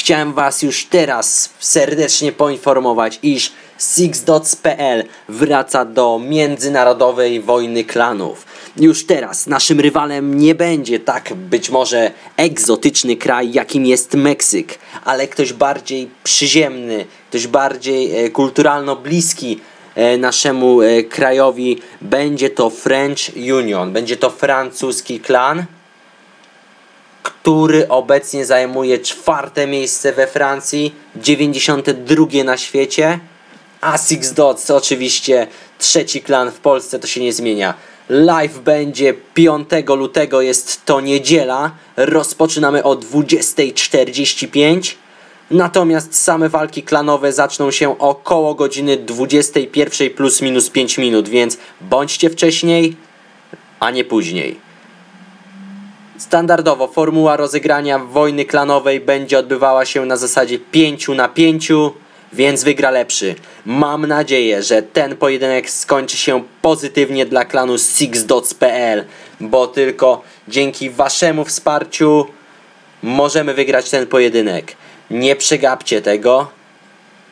Chciałem Was już teraz serdecznie poinformować, iż SixDots.pl wraca do międzynarodowej wojny klanów. Już teraz naszym rywalem nie będzie tak być może egzotyczny kraj, jakim jest Meksyk, ale ktoś bardziej przyziemny, ktoś bardziej e, kulturalno bliski e, naszemu e, krajowi. Będzie to French Union, będzie to francuski klan który obecnie zajmuje czwarte miejsce we Francji, 92 na świecie, a Six Dots oczywiście trzeci klan w Polsce, to się nie zmienia. Live będzie 5 lutego, jest to niedziela, rozpoczynamy o 20.45. Natomiast same walki klanowe zaczną się około godziny 21 plus minus 5 minut, więc bądźcie wcześniej, a nie później. Standardowo formuła rozegrania wojny klanowej będzie odbywała się na zasadzie 5 na 5, więc wygra lepszy. Mam nadzieję, że ten pojedynek skończy się pozytywnie dla klanu SixDots.pl, bo tylko dzięki waszemu wsparciu możemy wygrać ten pojedynek. Nie przegapcie tego.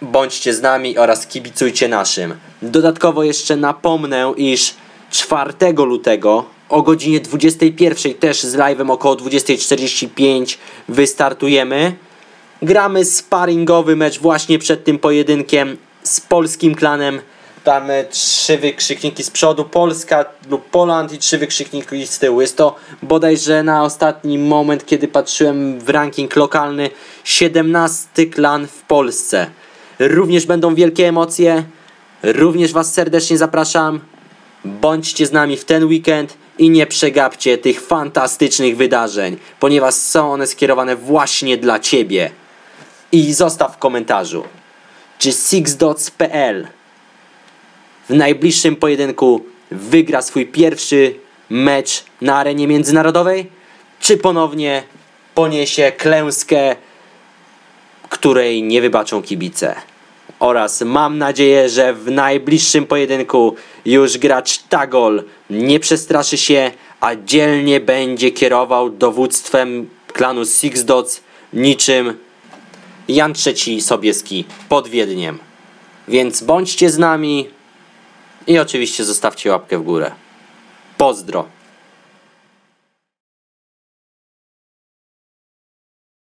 Bądźcie z nami oraz kibicujcie naszym. Dodatkowo jeszcze napomnę, iż 4 lutego o godzinie 21 też z live'em około 20.45 wystartujemy. Gramy sparingowy mecz właśnie przed tym pojedynkiem z polskim klanem. Tam trzy wykrzykniki z przodu, Polska lub Poland i trzy wykrzykniki z tyłu. Jest to bodajże na ostatni moment, kiedy patrzyłem w ranking lokalny, 17 klan w Polsce. Również będą wielkie emocje. Również Was serdecznie zapraszam. Bądźcie z nami w ten weekend i nie przegapcie tych fantastycznych wydarzeń, ponieważ są one skierowane właśnie dla Ciebie. I zostaw w komentarzu, czy SixDots.pl w najbliższym pojedynku wygra swój pierwszy mecz na arenie międzynarodowej, czy ponownie poniesie klęskę, której nie wybaczą kibice oraz mam nadzieję, że w najbliższym pojedynku już gracz Tagol nie przestraszy się, a dzielnie będzie kierował dowództwem klanu Six Dots niczym Jan III Sobieski pod Wiedniem. Więc bądźcie z nami i oczywiście zostawcie łapkę w górę. Pozdro!